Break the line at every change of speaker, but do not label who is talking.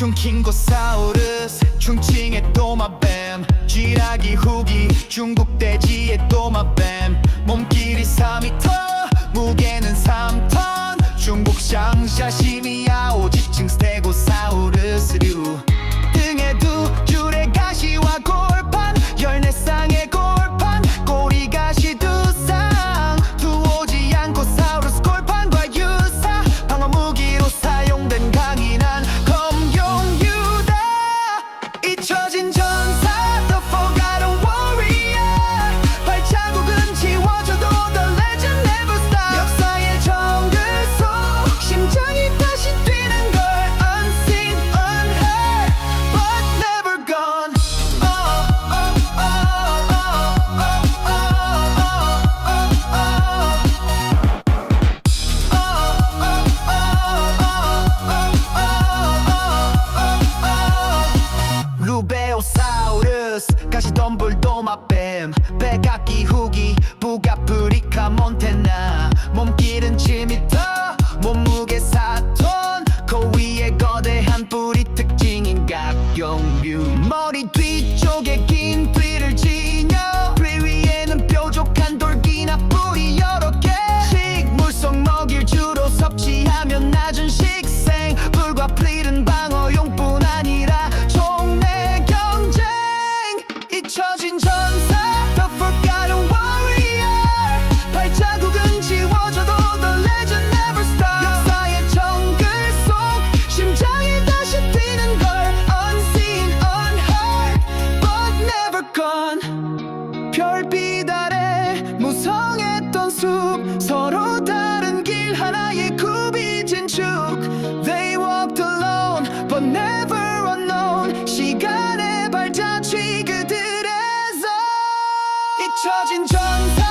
충킹고사우루스 충칭의 도마뱀. 쥐라기 후기 중국 돼지의 도마뱀. 몸길이 4미터 무게는 3터. 빼깎기 후기 북아프리카 몬테나. 몸길은 7미터 몸무게 4톤. 코위의 거대한 뿌리 특징인 각종 류머리 뒤쪽에 긴 뒤를 지 숲 서로 다른 길 하나의 굽이 진축. They walked alone but never unknown. 시간의 발자취 그들에서 잊혀진 전사.